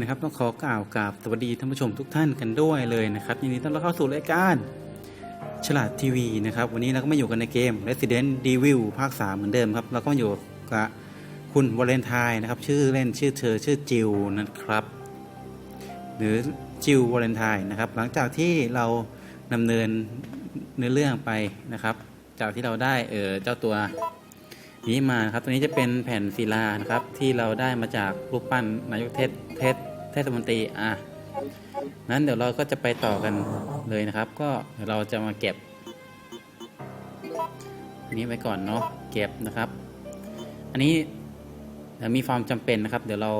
นะครับต้องขอกล่าวกราบสวัสดีท่านผู้ชมทุกท่านกันด้วยเลยนะครับยินดีต้อนรับเข้าสู่รายการฉลาดทีวีนะครับวันนี้เราก็มาอยู่กันในเกม Resident Evil ภาค 3 เหมือนเดิมครับเราก็าอยู่กับคุณวาเลนไทน์นะครับชื่อเล่นชื่อเธอชื่อจิวนะครับ หรือจิววาเลนไทน์นะครับหลังจากที่เราดำเนินเนื้อเรื่องไปนะครับ จากที่เราได้เออเจ้าตัวนี้มาครับตัวนี้จะเป็นแผ่นศิลานะครับที่เราได้มาจากรูปปั้นนายกเทศ ทศเทศมนตรีอะนั้นเดี๋ยวเราก็จะไปต่อกันเลยนะครับ ก็เดี๋ยวเราจะมาเก็บอันนี้ไว้ก่อนเนาะเก็บนะครับ อันนี้เดี๋ยวมีความจำเป็นนะครับ เดี๋ยวเรา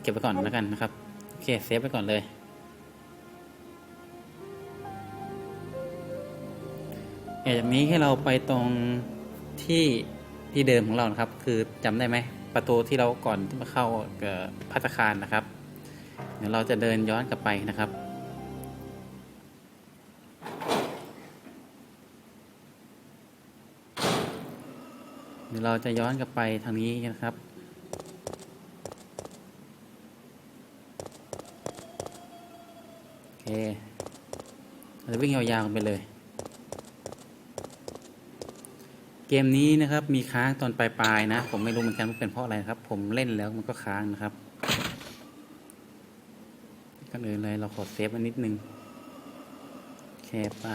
เก็บไว้ก่อนแล้วกันนะครับโอเคเซฟไว้ก่อนเลยเออจากนี้ให้เราไปตรงที่ที่เดิมของเรานะครับ คือจำได้ไหม ประตูที่เราก่อนที่มาเข้าพัตตาคารนะครับ เดี๋ยวเราจะเดินย้อนกลับไปนะครับ เดี๋ยวเราจะย้อนกลับไปทางนี้นะครับโอเคเราจะวิ่งยาวๆไปเลย เกมนี้นะครับมีค้างตอนปลายๆนะ ผมไม่รู้เหมือนกันว่าเป็นเพราะอะไรครับ ผมเล่นแล้วมันก็ค้างนะครับก่อนอื่นเลยเราขอเซฟมันนิดนึงโอเคป่ะ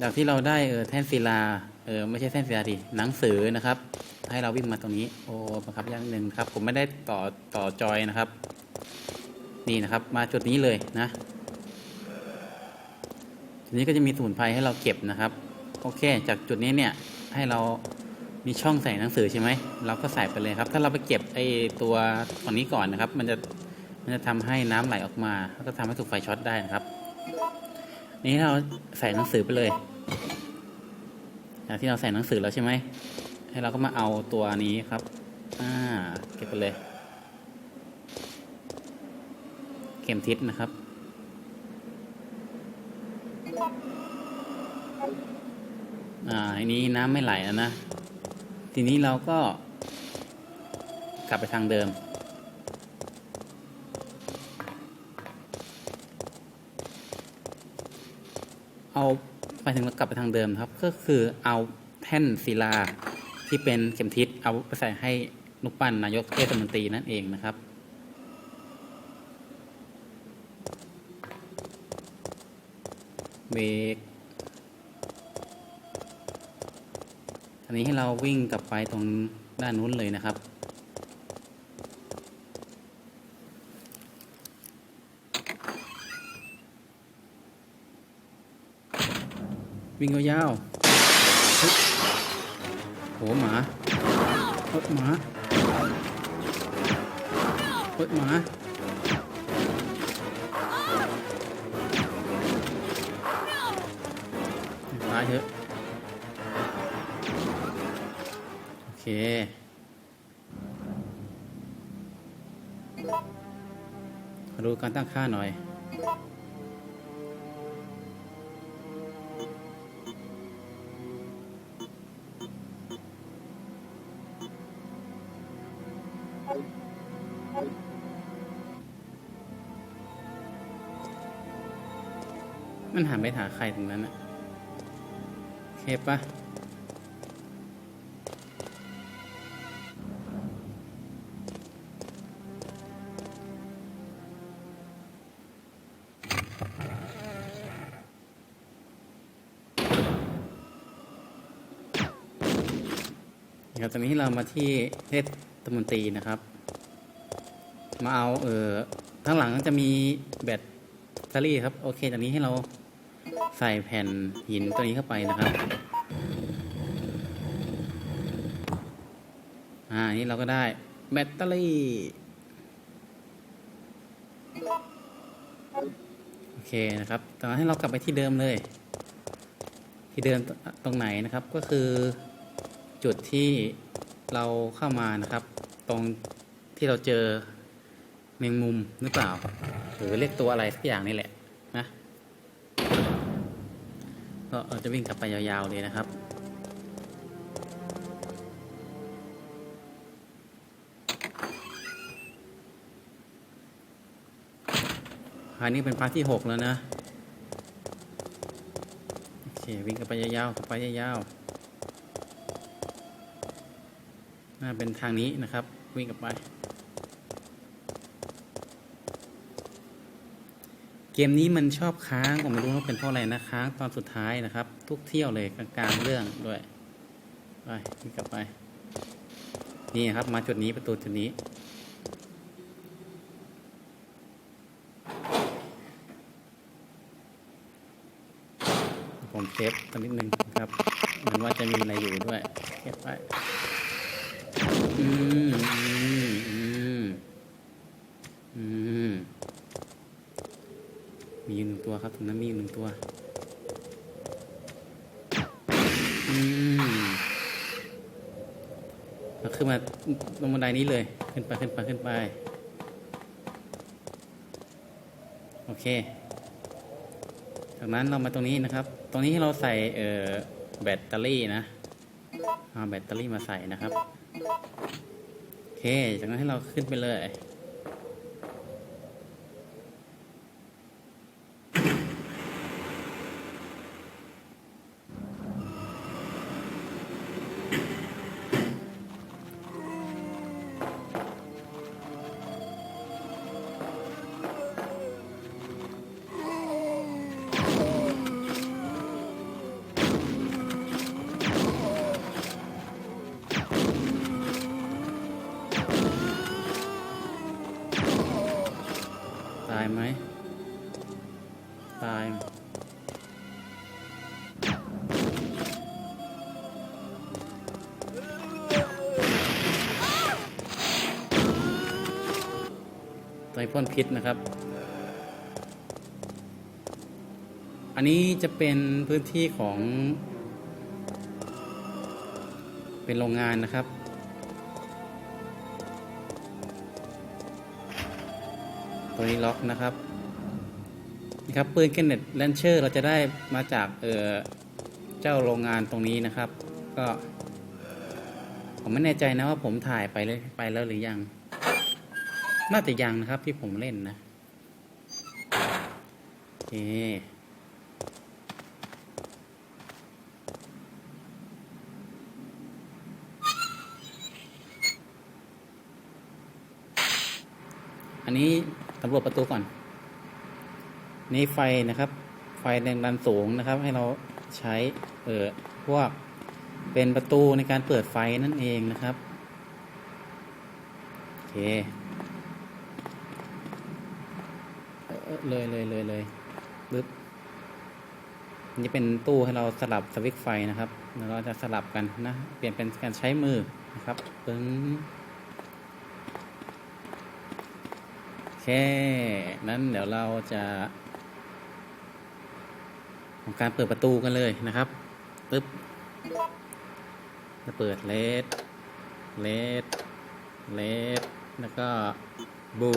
จากที่เราได้เออแท่นศิลาเออไม่ใช่แท่นศิลาดิหนังสือนะครับ ให้เราวิ่งมาตรงนี้ โอ้บังคับยากนิดนึงครับ ผมไม่ได้ต่อต่อจอยนะครับ นี่นะครับ มาจุดนี้เลยนะจุดนี้ก็จะมีสมุนไพรให้เราเก็บนะครับ โอเค จากจุดนี้เนี่ยให้เรามีช่องใส่หนังสือใช่ไหม เราก็ใส่ไปเลยครับ ถ้าเราไปเก็บไอ้ตัวฝั่งนี้ก่อนนะครับ มันจะมันจะทำให้น้ำไหลออกมาแล้วก็ทำให้ถูกไฟช็อตได้นะครับ นี้เราใส่หนังสือไปเลยจากที่เราใส่หนังสือแล้วใช่ไหม ให้เราก็มาเอาตัวนี้ครับ อ่า เก็บไปเลย เข็มทิศนะครับ อ่าอันนี้น้ำไม่ไหลแล้วนะ ทีนี้เราก็ กลับไปทางเดิม เอาไปถึงกลับไปทางเดิมครับ ก็คือเอาแท่นศิลาที่เป็นเข็มทิศเอาไปใส่ให้ลูกปั้นนายกเทศมนตรีนั่นเองนะครับเบรก อันนี้ให้เราวิ่งกลับไปตรงด้านนู้นเลยนะครับ วิ่งยาวๆโหหมาเฮ้ยหมาเฮ้ยหมาตายเถอะ เค ดูการตั้งค่าหน่อย มันหันไปหาใครตรงนั้นอะเคปะ มาที่เทศมนตรีนะครับ มาเอาเออข้งหลังจะมีแบตเตอรี่ครับ โอเคจากนี้ให้เราใส่แผ่นหินตัวนี้เข้าไปนะครับ อ่า นี่เราก็ได้แบตเตอรี่ โอเคนะครับตอนนั้นให้เรากลับไปที่เดิมเลย ที่เดิมตรงไหนนะครับ ก็คือจุดที่ เราเข้ามานะครับ ตรงที่เราเจอแมงมุมหรือเปล่า หรือเรียกตัวอะไรสักอย่างนี่แหละนะก็เราจะวิ่งกลับไปยาวๆเลยนะครับอันนี้เป็นพาร์ทที่หกแล้วนะ โอเค วิ่งกับไปยาวๆไปยาวๆ น่าเป็นทางนี้นะครับ วิ่งกันไป เกมนี้มันชอบค้างผมไม่รู้ว่าเป็นเพราะอะไรนะค้างตอนสุดท้ายนะครับ ทุกเที่ยวเลยกลางๆเรื่องด้วยไปวิ่งกลับไป นี่ครับมาจุดนี้ประตูจุดนี้ผมเซฟสักนิดนึงครับเหมือนว่าจะมีอะไรอยู่ด้วยเก็บไว้ อืมอืมอืมมีอยู่หนึ่งตัวครับตรงนั้นมีอยู่หนึ่งตัว อืมเราขึ้นมาลงบันไดนี้เลย ขึ้นไปขึ้นไปขึ้นไป โอเค จากนั้นเรามาตรงนี้นะครับ ตรงนี้เราใส่เอ่อแบตเตอรี่นะเอาแบตเตอรี่มาใส่นะครับ เคจากนั้นให้เราขึ้นไปเลย ไตพ่นพิษนะครับ อันนี้จะเป็นพื้นที่ของ เป็นโรงงานนะครับ ตัวนี้ล็อกนะครับนี่ครับปืนเกนเน็ตแลนเชอร์เราจะได้มาจากเออเจ้าโรงงานตรงนี้นะครับ ก็ ผมไม่แน่ใจนะว่าผมถ่ายไปเลยไปแล้วหรือยัง น่าจะยังนะครับที่ผมเล่นนะโอเคอันนี้สำรวจประตูก่อน นี่ไฟนะครับ ไฟแรงดันสูงนะครับ ให้เราใช้เออพวกเป็นประตูในการเปิดไฟนั่นเองนะครับ โอเค เลยเลยเลยเลยปึ๊บนนี้เป็นตู้ให้เราสลับสวิตช์ไฟนะครับแล้วเราจะสลับกันนะ เปลี่ยนเป็นการใช้มือนะครับปึ้งโอเค นั้นเดี๋ยวเราจะทำการเปิดประตูกันเลยนะครับปึ๊บจะเปิดเลสเลสเลสแล้วก็บู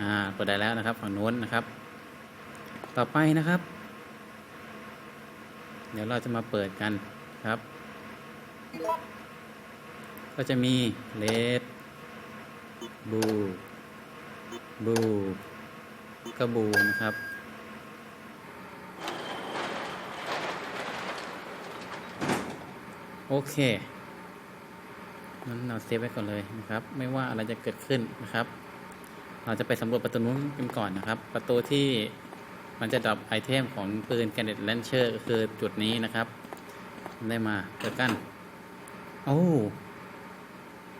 อ่าเปิดได้แล้วนะครับฝั่งโน้นนะครับ ต่อไปนะครับ เดี๋ยวเราจะมาเปิดกันครับ ก็จะมีเลดบูบูกระบูนะครับโอเคนั้นเราเซฟไว้ก่อนเลยนะครับ ไม่ว่าอะไรจะเกิดขึ้นนะครับ เราจะไปสำรวจประตูนู้นกันก่อนนะครับ ประตูที่มันจะดรอปไอเทมของปืนแกนเด็ตแลนเชอร์ก็คือจุดนี้นะครับ ได้มาเปิดกัน โอ้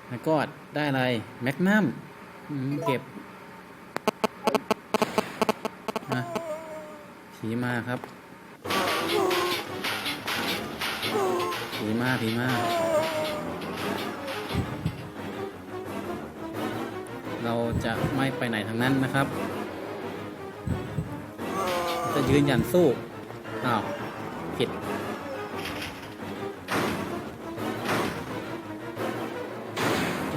แล้วก็ได้อะไร แมกนัมเก็บมาผีมาครับผีมาผีมา เราจะไม่ไปไหนทางนั้นนะครับ จะยืนหยันสู้อ้าวผิดอ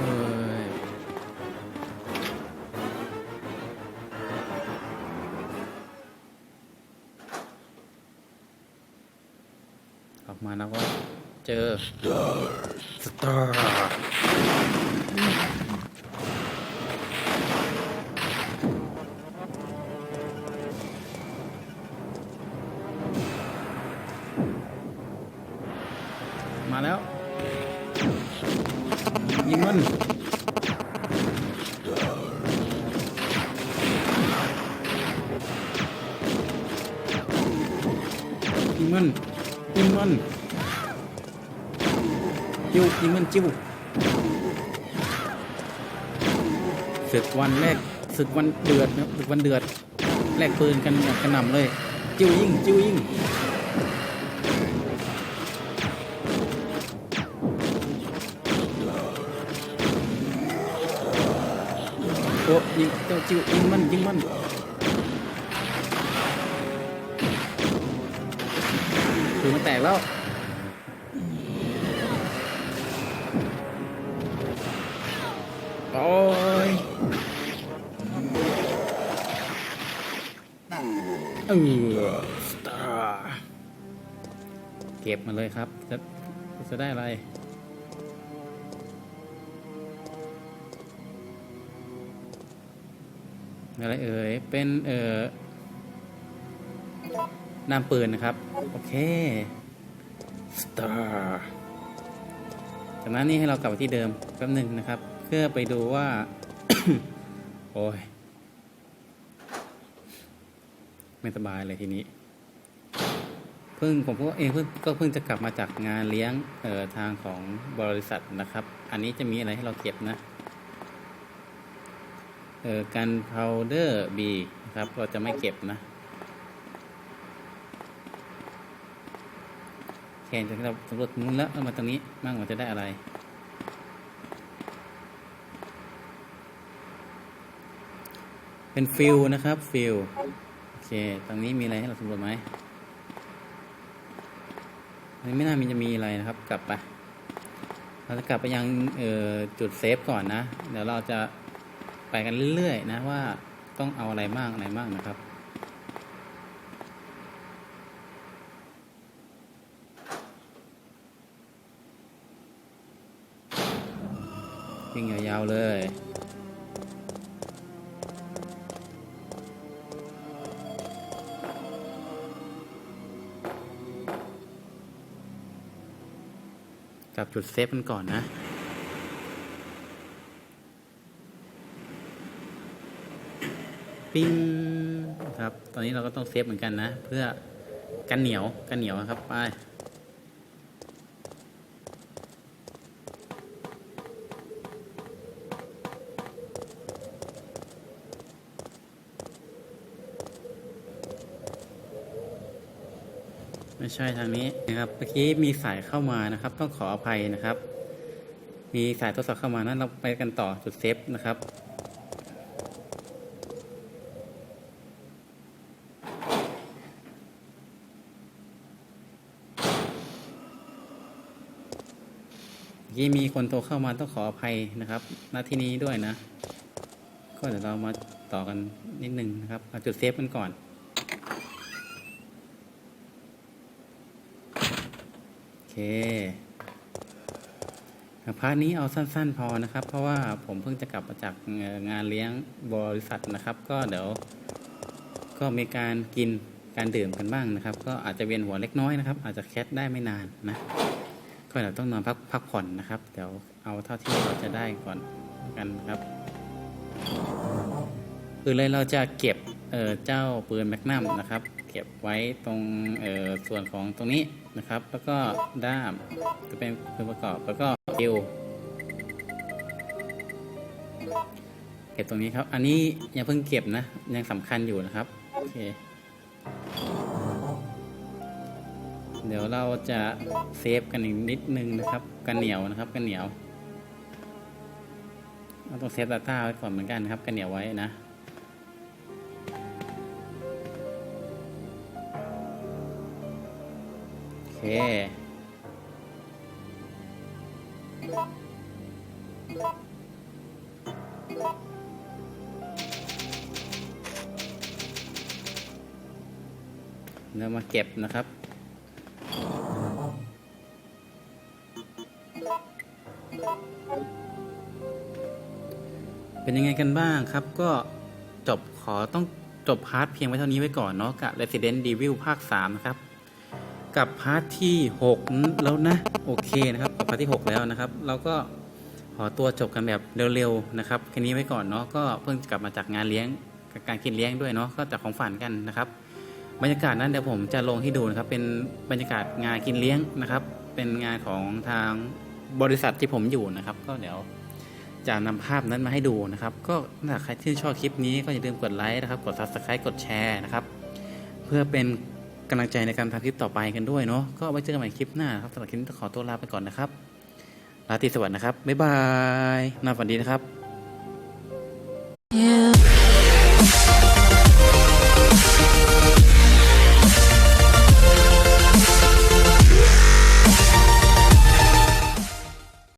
ออกมาแล้วก็เจอ สตาร์ ยิงมันยิงมันจิ้วยิงมันจิ้วศึกวันแรกศึกวันเดือดนะศึกวันเดือดแลกปืนกันกระหน่ำเลย จิ้วยิงจิ้วยิงโอ้ยิงเจ้าจิ้วยิงมันยิงมัน ปืนมันแตกแล้วโอ้ยเออสตาร์เก็บมาเลยครับ จะจะได้อะไรอะไรเอ่ย เป็นเอ่อ น้ำปืนนะครับ โอเคสตาร์จากนั้นนี่ให้เรากลับไปที่เดิมแป๊บหนึ่งนะครับ เพื่อไปดูว่า โอ้ย ไม่สบายเลยทีนี้ เพิ่งผมก็เองเพิ่งก็เพิ่งจะกลับมาจากงานเลี้ยงเอ่อทางของบริษัทนะครับ อันนี้จะมีอะไรให้เราเก็บนะเอ่อการ powder B นะครับ เราจะไม่เก็บนะ แค่จากที่เราสำรวจตรงนู้นแล้วเอามาตรงนี้มั่งมันจะได้อะไร เป็นฟิลนะครับฟิลโอเคตรงนี้มีอะไรให้เราสำรวจไหมอันนี้ไม่น่ามีจะมีอะไรนะครับ กลับไป เราจะกลับไปยังจุดเซฟก่อนนะ เดี๋ยวเราจะไปกันเรื่อยๆนะว่าต้องเอาอะไรมากอะไรมากนะครับ วิ่งยาวๆเลยกลับจุดเซฟกันก่อนนะปิ้งครับ ตอนนี้เราก็ต้องเซฟเหมือนกันนะ เพื่อกันเหนียวกันเหนียวครับ ไป ใช่ทางนี้นะครับเมื่อกี้มีสายเข้ามานะครับ ต้องขออภัยนะครับ มีสายโทรศัพท์เข้ามานั้นเราไปกันต่อจุดเซฟนะครับเมื่อกี้มีคนโทรเข้ามาต้องขออภัยนะครับณที่นี้ด้วยนะ ก็เดี๋ยวเรามาต่อกันนิดนึงนะครับเอาจุดเซฟกันก่อน โอ เคพาร์ทนี้เอาสั้น ๆ พอนะครับ เพราะว่าผมเพิ่งจะกลับมาจากงานเลี้ยงบริษัทนะครับ ก็เดี๋ยว ก็มีการกินการดื่มกันบ้างนะครับ ก็อาจจะเวียนหัวเล็กน้อยนะครับ อาจจะแคสได้ไม่นานนะ ก็เดี๋ยวต้องนอนพักพักผ่อนนะครับ เดี๋ยวเอาเท่าที่เราจะได้ก่อนกันครับปืนเลยเราจะเก็บเเจ้าปืนแมกนัมนะครับ เก็บไว้ตรงส่วนของตรงนี้ นะครับ แล้วก็ด้ามจะเป็นปืนประกอบ แล้วก็คิวเก็บตรงนี้ครับ อันนี้ยังเพิ่งเก็บนะ ยังสำคัญอยู่นะครับ โอเค เดี๋ยวเราจะเซฟกันอีกนิดนึงนะครับกันเหนียวนะครับกันเหนียวเราต้องเซฟ Data ไว้ก่อนเหมือนกันนะครับกันเหนียวไว้นะ เค เรามาเก็บนะครับ เป็นยังไงกันบ้างครับ ก็จบขอต้องจบพาร์ทเพียงไว้เท่านี้ไว้ก่อนเนาะกับ Resident Evil ภาค 3 นะครับ กับพาร์ทที่ 6 แล้วนะ โอเคนะครับกับพาร์ทที่ 6 แล้วนะครับ เราก็ขอตัวจบกันแบบเร็วๆนะครับแค่นี้ไว้ก่อนเนาะก็เพิ่งกลับมาจากงานเลี้ยงกับการกินเลี้ยงด้วยเนาะก็จากของฝันกันนะครับ บรรยากาศนั้นเดี๋ยวผมจะลงให้ดูนะครับ เป็นบรรยากาศงานกินเลี้ยงนะครับ เป็นงานของทางบริษัทที่ผมอยู่นะครับ ก็เดี๋ยวจะนำภาพนั้นมาให้ดูนะครับ ก็ถ้าใครที่ชอบคลิปนี้ก็อย่าลืมกดไลค์นะครับ กด subscribe กดแชร์นะครับ เพื่อเป็น กำลังใจในการทำคลิปต่อไปกันด้วยเนาะก็ไว้เจอกันใหม่คลิปหน้าครับสำหรับคลิปนี้ต้องขอตัวลาไปก่อนนะครับลาตรีสวัสดีนะครับบ๊ายบายนอนฝันดีนะครับ